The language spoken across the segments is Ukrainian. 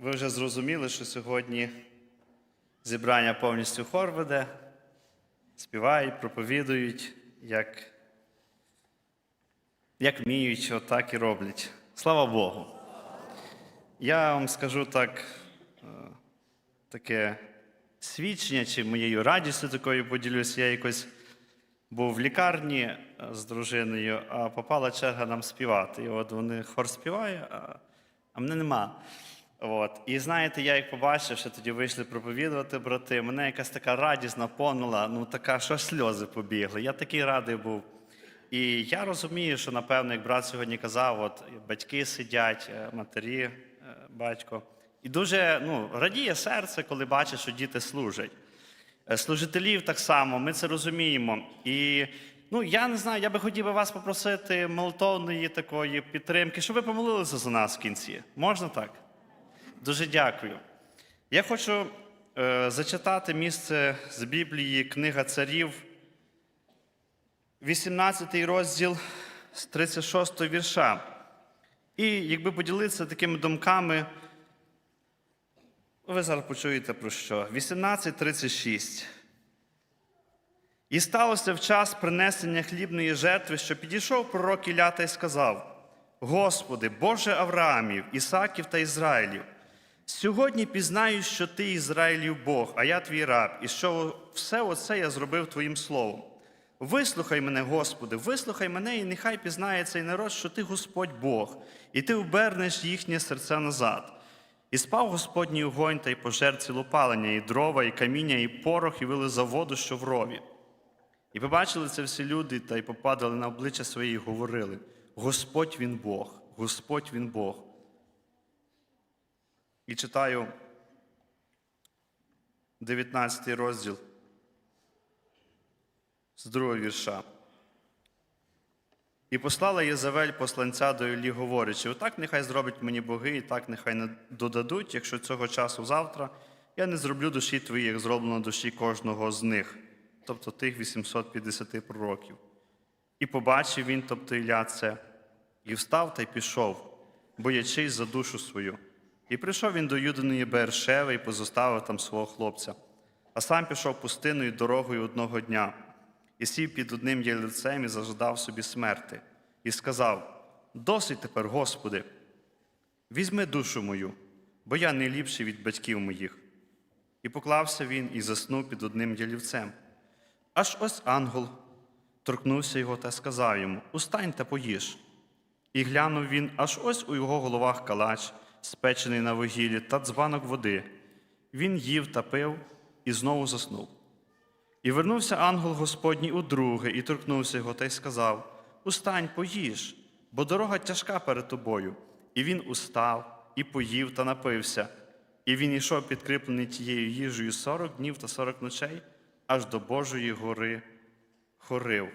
Ви вже зрозуміли, що сьогодні зібрання повністю хор веде, співають, проповідують, як, як вміють, отак і роблять. Слава Богу. Я вам скажу так, е, таке свідчення, чи моєю радістю такою поділюсь. Я якось був в лікарні е, з дружиною, а попала черга нам співати. І от вони хор співає, а, а мене нема. От. І знаєте, я як побачив, що тоді вийшли проповідувати брати, мене якась така радість наповнила, ну така, що сльози побігли. Я такий радий був. І я розумію, що, напевно, як брат сьогодні казав, от батьки сидять, е, матері, е, батько. І дуже ну, радіє серце, коли бачить, що діти служать. Е, Служителів так само, ми це розуміємо. І ну, я не знаю, я би хотів би вас попросити молитовної такої підтримки, щоб ви помолилися за нас в кінці. Можна так? Дуже дякую. Я хочу е, зачитати місце з Біблії, книга царів, 18 розділ з 36 вірша. І якби поділитися такими думками, ви зараз почуєте про що. 18.36. І сталося в час принесення хлібної жертви, що підійшов пророк Ілля та й сказав: Господи, Боже Авраамів, Ісаків та Ізраїлів, сьогодні пізнаю, що ти Ізраїлів Бог, а я твій раб, і що все оце я зробив Твоїм словом. Вислухай мене, Господи, вислухай мене, і нехай пізнає цей народ, що ти Господь Бог, і ти обернеш їхнє серце назад. І спав Господній огонь та й пожер цілопалення, і дрова, і каміння, і порох, і вили за воду, що в рові. І побачили це всі люди, та й попадали на обличчя свої, і говорили: Господь він Бог, Господь він Бог. І читаю 19 розділ з другого вірша. І послала Єзавель посланця до Іллі, говорячи: отак нехай зроблять мені боги, і так нехай не додадуть, якщо цього часу завтра я не зроблю душі твої, як зроблено душі кожного з них, тобто тих 850 пророків. І побачив він, тобто Ілля, це, і встав та й пішов, боячись за душу свою. І прийшов він до Юдиної Бершеви і позоставив там свого хлопця, а сам пішов пустиною дорогою одного дня і сів під одним ялівцем і зажадав собі смерти, і сказав: Досить тепер, Господи, візьми душу мою, бо я не ліпший від батьків моїх. І поклався він і заснув під одним ялівцем. Аж ось ангел торкнувся його та сказав йому: Устань та поїж. І глянув він, аж ось у його головах калач, спечений на вугіллі, та дзбанок води. Він їв та пив і знову заснув. І вернувся ангел Господній удруге, і торкнувся його та й сказав: Устань, поїж, бо дорога тяжка перед тобою. І він устав, і поїв та напився. І він йшов підкріплений тією їжею сорок днів та сорок ночей, аж до Божої гори хорив.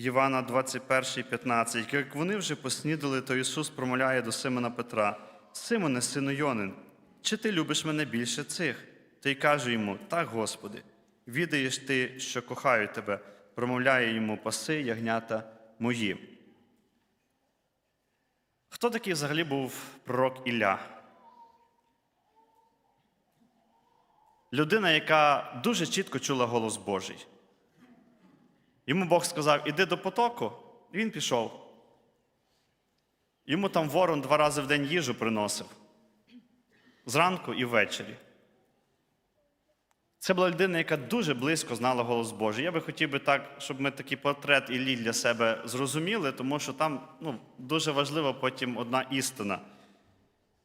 Івана 21, 15. Як вони вже поснідали, то Ісус промовляє до Симона Петра: Симоне, сину Йонин, чи ти любиш мене більше цих? Та й каже йому: Так, Господи, відаєш ти, що кохаю тебе, промовляє йому паси, ягнята мої. Хто такий взагалі був пророк Ілля? Людина, яка дуже чітко чула голос Божий. Йому Бог сказав, іди до потоку, і він пішов. Йому там ворон два рази в день їжу приносив. Зранку і ввечері. Це була людина, яка дуже близько знала голос Божий. Я би хотів би так, щоб ми такий портрет Іллі для себе зрозуміли, тому що там ну, дуже важлива потім одна істина.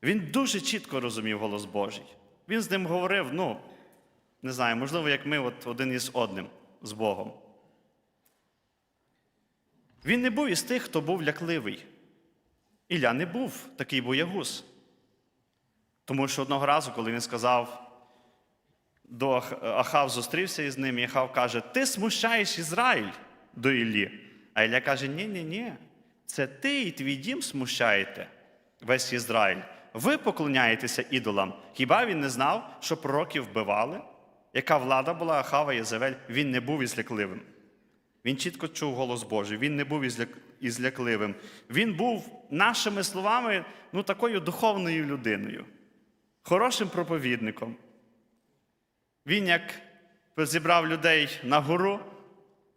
Він дуже чітко розумів голос Божий. Він з ним говорив, ну, не знаю, можливо, як ми от один із одним з Богом. Він не був із тих, хто був лякливий. Ілля не був такий боягуз. Тому що одного разу, коли він сказав, до Ахав зустрівся із ним, і Ахав каже: Ти смущаєш Ізраїль до Іллі. А Ілля каже: Ні, ні, ні. Це ти і твій дім смущаєте весь Ізраїль. Ви поклоняєтеся ідолам. Хіба він не знав, що пророків вбивали? Яка влада була Ахава Єзавель? Він не був із лякливим. Він чітко чув голос Божий, він не був ізляк- ізлякливим. Він був, нашими словами, ну, такою духовною людиною, хорошим проповідником. Він як зібрав людей на гору,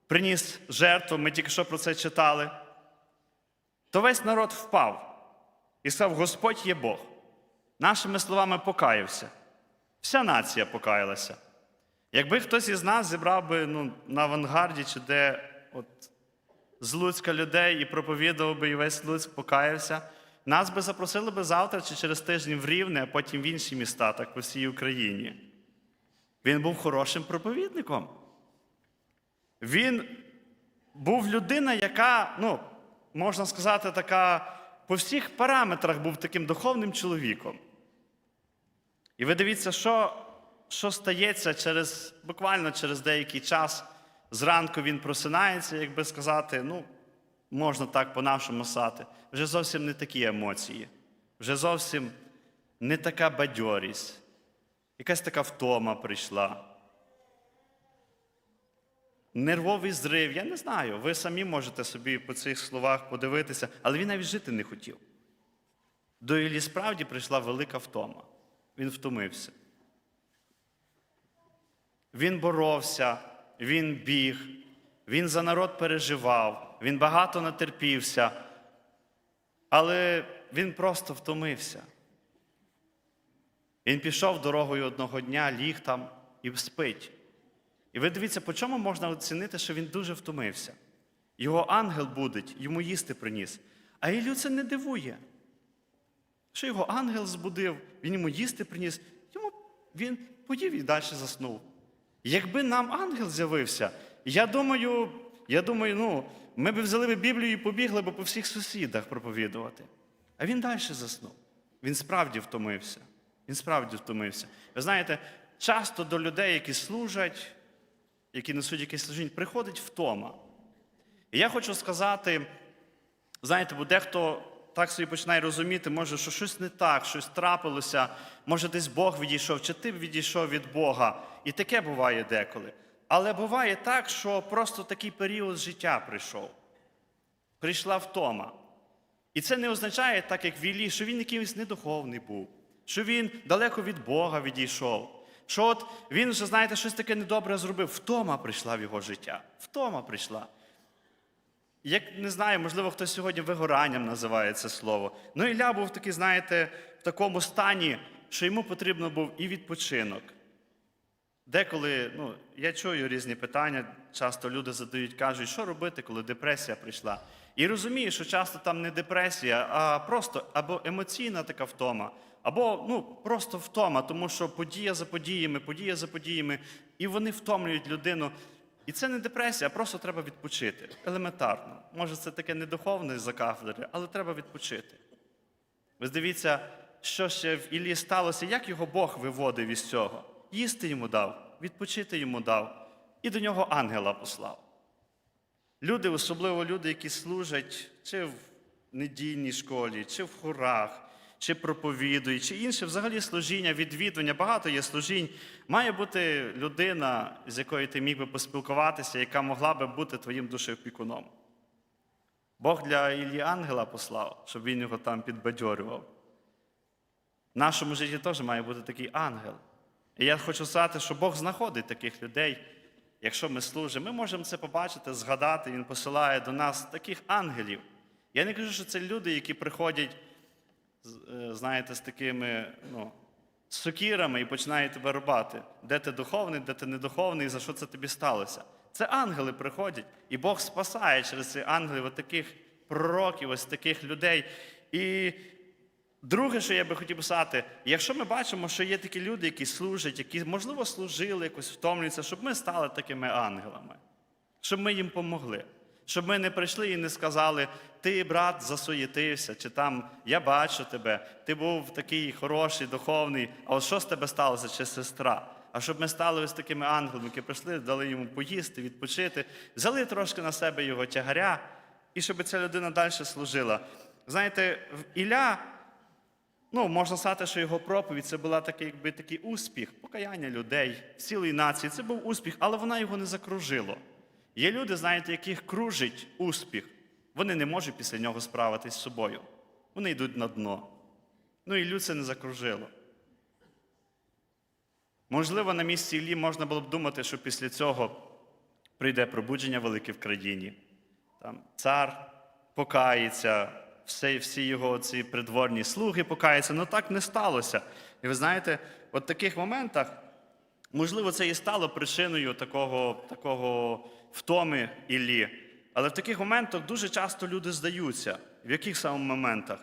приніс жертву, ми тільки що про це читали, то весь народ впав і сказав: Господь є Бог. Нашими словами покаявся. Вся нація покаялася. Якби хтось із нас зібрав би ну, на авангарді чи де от, з Луцька людей і проповідував би, і весь Луцьк покаявся, нас би запросили би завтра чи через тиждень в Рівне, а потім в інші міста, так по всій Україні. Він був хорошим проповідником. Він був людина, яка, ну, можна сказати, така по всіх параметрах був таким духовним чоловіком. І ви дивіться, що, що стається через, буквально через деякий час. Зранку він просинається, як би сказати, ну, можна так по-нашому сати. Вже зовсім не такі емоції, вже зовсім не така бадьорість, якась така втома прийшла. Нервовий зрив, я не знаю. Ви самі можете собі по цих словах подивитися, але він навіть жити не хотів. До Іллі справді прийшла велика втома. Він втомився. Він боровся, він біг, він за народ переживав, він багато натерпівся, але він просто втомився. Він пішов дорогою одного дня, ліг там і спить. І ви дивіться, по чому можна оцінити, що він дуже втомився. Його ангел будить, йому їсти приніс. А Іллю це не дивує. Що його ангел збудив, він йому їсти приніс, йому він поїв і далі заснув. Якби нам ангел з'явився, я думаю, я думаю, ну, ми б взяли б Біблію і побігли б по всіх сусідах проповідувати. А він далі заснув. Він справді втомився. Він справді втомився. Ви знаєте, часто до людей, які служать, які несуть якесь служіння, приходить втома. І я хочу сказати, знаєте, бо дехто так собі починає розуміти, може, що щось не так, щось трапилося, може, десь Бог відійшов, чи ти відійшов від Бога. І таке буває деколи. Але буває так, що просто такий період життя прийшов. Прийшла втома. І це не означає, так як Вілі, що він якийсь недуховний був, що він далеко від Бога відійшов. Що от він вже, знаєте, щось таке недобре зробив. Втома прийшла в його життя. Втома прийшла. Як не знаю, можливо, хтось сьогодні вигоранням називає це слово. Ну, Ілля був такий, знаєте, в такому стані, що йому потрібно був і відпочинок. Деколи, ну, я чую різні питання, часто люди задають, кажуть, що робити, коли депресія прийшла. І розумію, що часто там не депресія, а просто або емоційна така втома, або ну, просто втома, тому що подія за подіями, подія за подіями, і вони втомлюють людину. І це не депресія, просто треба відпочити. Елементарно. Може, це таке недуховне за кафедри, але треба відпочити. Ви дивіться, що ще в Іллі сталося, як його Бог виводив із цього. Їсти йому дав, відпочити йому дав, і до нього ангела послав. Люди, особливо люди, які служать чи в недільній школі, чи в хорах, чи проповідують, чи інше взагалі служіння, відвідування, багато є служінь. Має бути людина, з якою ти міг би поспілкуватися, яка могла би бути твоїм душеопікуном. Бог для Іллі ангела послав, щоб він його там підбадьорював. В нашому житті теж має бути такий ангел. І я хочу сказати, що Бог знаходить таких людей. Якщо ми служимо, ми можемо це побачити, згадати, Він посилає до нас таких ангелів. Я не кажу, що це люди, які приходять, знаєте, з такими ну, сокірами і починають тебе рубати. Де ти духовний, де ти недуховний, і за що це тобі сталося. Це ангели приходять, і Бог спасає через цих ангелів от таких пророків, ось таких людей. І Друге, що я би хотів писати, якщо ми бачимо, що є такі люди, які служать, які, можливо, служили, якось втомлюються, щоб ми стали такими ангелами, щоб ми їм помогли. Щоб ми не прийшли і не сказали, ти, брат, засуєтився, чи там я бачу тебе, ти був такий хороший, духовний, а от що з тебе сталося, чи сестра? А щоб ми стали ось такими ангелами, які прийшли, дали йому поїсти, відпочити, взяли трошки на себе його тягаря, і щоб ця людина далі служила. Знаєте, в Ілля. Ну, можна сказати, що його проповідь це була такий, якби такий успіх, покаяння людей, цілої нації. Це був успіх, але вона його не закружила. Є люди, знаєте, яких кружить успіх. Вони не можуть після нього справитись з собою. Вони йдуть на дно. Ну і Іллю це не закружило. Можливо, на місці Іллі можна було б думати, що після цього прийде пробудження велике в країні. Там цар покається, всі, всі його ці придворні слуги покаються. Ну так не сталося. І ви знаєте, от в таких моментах, можливо, це і стало причиною такого, такого втоми Іллі. Але в таких моментах дуже часто люди здаються. В яких саме моментах?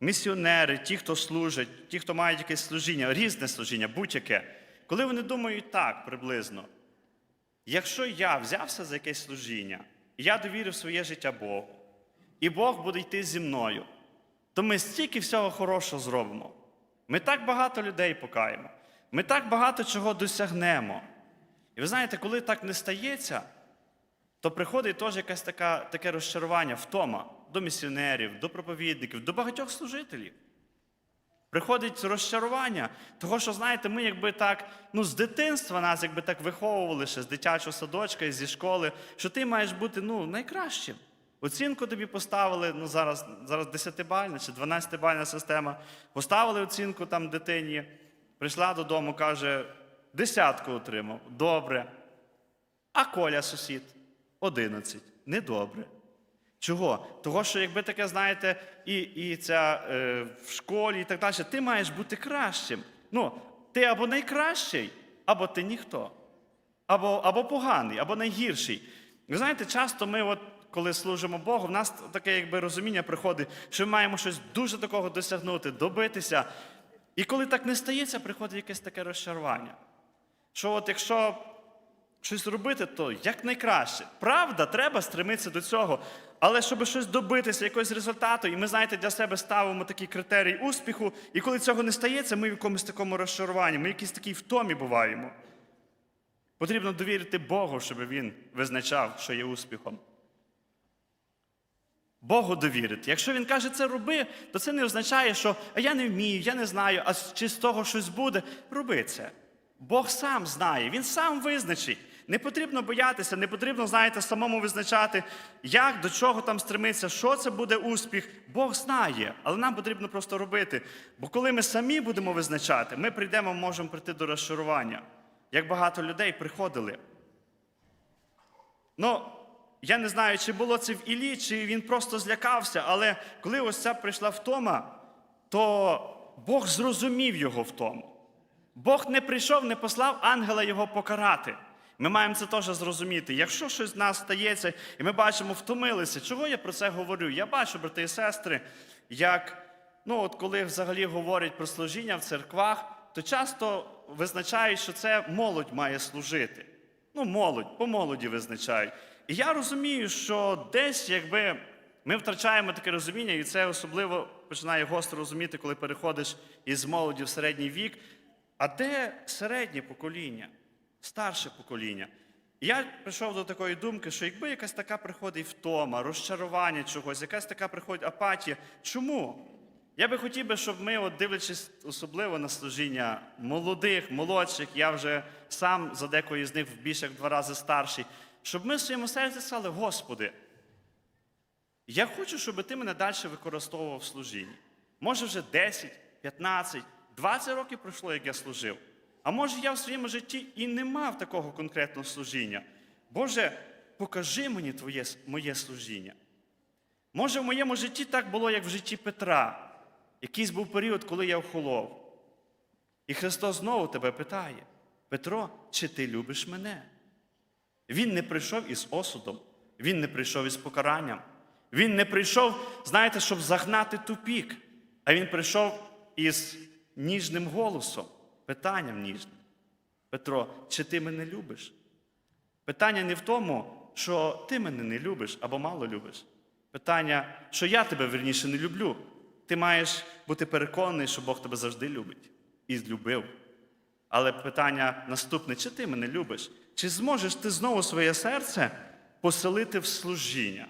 Місіонери, ті, хто служать, ті, хто мають якесь служіння, різне служіння, будь-яке. Коли вони думають так приблизно, якщо я взявся за якесь служіння, я довірив своє життя Богу, і Бог буде йти зі мною, то ми стільки всього хорошого зробимо. Ми так багато людей покаємо, ми так багато чого досягнемо. І ви знаєте, коли так не стається, то приходить теж якесь така, таке розчарування, втома до місіонерів, до проповідників, до багатьох служителів. Приходить розчарування, того, що, знаєте, ми якби так, ну, з дитинства нас якби так виховували ще з дитячого садочка і зі школи, що ти маєш бути ну, найкращим. Оцінку тобі поставили, ну зараз, зараз 10-бальна чи 12-бальна система. Поставили оцінку там дитині, прийшла додому, каже, десятку отримав. Добре. А Коля сусід 11. Недобре. Чого? Того, що якби таке, знаєте, і, і ця е, в школі, і так далі, ти маєш бути кращим. Ну, ти або найкращий, або ти ніхто. Або, або поганий, або найгірший. Ви знаєте, часто ми, от, коли служимо Богу, в нас таке якби розуміння приходить, що ми маємо щось дуже такого досягнути, добитися. І коли так не стається, приходить якесь таке розчарування. Що от якщо щось робити, то як найкраще. Правда, треба стремитися до цього. Але щоб щось добитися, якогось результату, і ми, знаєте, для себе ставимо такий критерій успіху, і коли цього не стається, ми в якомусь такому розчаруванні, ми в такій втомі буваємо. Потрібно довірити Богу, щоб Він визначав, що є успіхом. Богу довірити. Якщо він каже, це роби, то це не означає, що а я не вмію, я не знаю, а чи з того щось буде. Роби це. Бог сам знає, Він сам визначить. Не потрібно боятися, не потрібно, знаєте, самому визначати, як до чого там стремитися, що це буде успіх. Бог знає, але нам потрібно просто робити. Бо коли ми самі будемо визначати, ми прийдемо, можемо прийти до розчарування. Як багато людей приходили. Ну, я не знаю, чи було це в Іллі, чи він просто злякався, але коли ось ця прийшла втома, то Бог зрозумів його втому. Бог не прийшов, не послав ангела його покарати. Ми маємо це теж зрозуміти. Якщо щось з нас стається, і ми бачимо, втомилися, чого я про це говорю? Я бачу, брати і сестри, як ну, от коли взагалі говорять про служіння в церквах, то часто визначають, що це молодь має служити. Ну, молодь, по молоді визначають. І я розумію, що десь, якби ми втрачаємо таке розуміння, і це особливо починає гостро розуміти, коли переходиш із молоді в середній вік. А де середнє покоління, старше покоління? І я прийшов до такої думки, що якби якась така приходить втома, розчарування чогось, якась така приходить апатія. Чому? Я би хотів би, щоб ми, от дивлячись особливо на служіння молодих, молодших, я вже сам за декої з них більше як два рази старший, щоб ми в своєму серці сказали, Господи, я хочу, щоб ти мене далі використовував в служінні. Може, вже 10, 15, 20 років пройшло, як я служив. А може, я в своєму житті і не мав такого конкретного служіння. Боже, покажи мені твоє, моє служіння. Може, в моєму житті так було, як в житті Петра. Якийсь був період, коли я охолов. І Христос знову тебе питає: Петро, чи ти любиш мене? Він не прийшов із осудом, він не прийшов із покаранням. Він не прийшов, знаєте, щоб загнати тупік, а він прийшов із ніжним голосом, питанням ніжним. Петро, чи ти мене любиш? Питання не в тому, що ти мене не любиш або мало любиш. Питання, що я тебе верніше не люблю. Ти маєш бути переконаний, що Бог тебе завжди любить і любив. Але питання наступне: чи ти мене любиш? Чи зможеш ти знову своє серце поселити в служіння?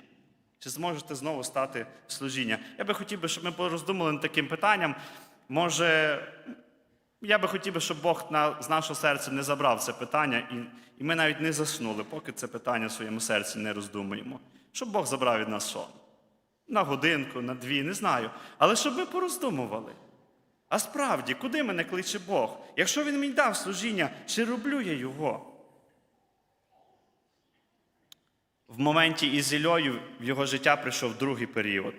Чи зможеш ти знову стати в служіння? Я би хотів би, щоб ми пороздумали над таким питанням. Може, Я би хотів, би, щоб Бог на, з нашого серця не забрав це питання, і, і ми навіть не заснули, поки це питання в своєму серці не роздумуємо. Щоб Бог забрав від нас сон. На годинку, на дві, не знаю. Але щоб ми пороздумували. А справді, куди мене кличе Бог? Якщо Він мені дав служіння, чи роблю я його? В моменті із Іллею в його життя прийшов другий період.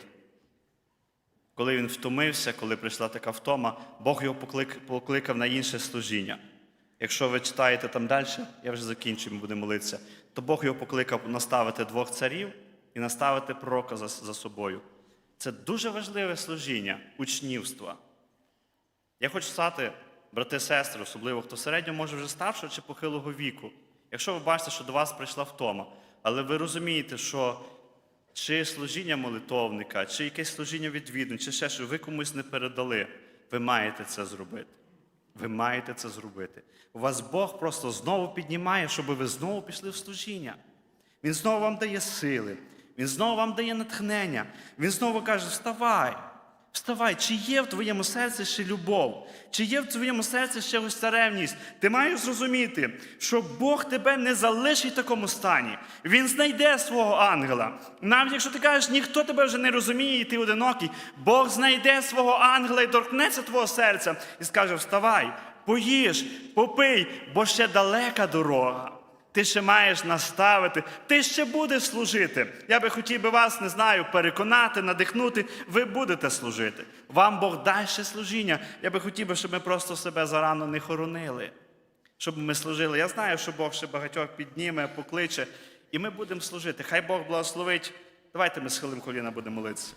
Коли він втомився, коли прийшла така втома, Бог його поклик- покликав на інше служіння. Якщо ви читаєте там далі, я вже закінчую, ми будемо молитися, то Бог його покликав наставити двох царів і наставити пророка за, за собою. Це дуже важливе служіння учнівства. Я хочу сказати, брати, сестри, особливо хто середньо, може вже старшого чи похилого віку. Якщо ви бачите, що до вас прийшла втома, але ви розумієте, що чи служіння молитовника, чи якесь служіння відвідин, чи ще що ви комусь не передали, ви маєте це зробити. Ви маєте це зробити. У вас Бог просто знову піднімає, щоб ви знову пішли в служіння. Він знову вам дає сили, Він знову вам дає натхнення. Він знову каже: вставай, вставай, чи є в твоєму серці ще любов, чи є в твоєму серці ще ось царевність. Ти маєш зрозуміти, що Бог тебе не залишить в такому стані. Він знайде свого ангела. Навіть якщо ти кажеш, ніхто тебе вже не розуміє, і ти одинокий, Бог знайде свого ангела і торкнеться твого серця і скаже: Вставай, поїж, попий, бо ще далека дорога. Ти ще маєш наставити, ти ще будеш служити. Я би хотів би вас, не знаю, переконати, надихнути. Ви будете служити. Вам Бог дасть ще служіння. Я би хотів би, щоб ми просто себе зарано не хоронили, щоб ми служили. Я знаю, що Бог ще багатьох підніме, покличе, і ми будемо служити. Хай Бог благословить. Давайте ми схилимо коліна, будемо молитися.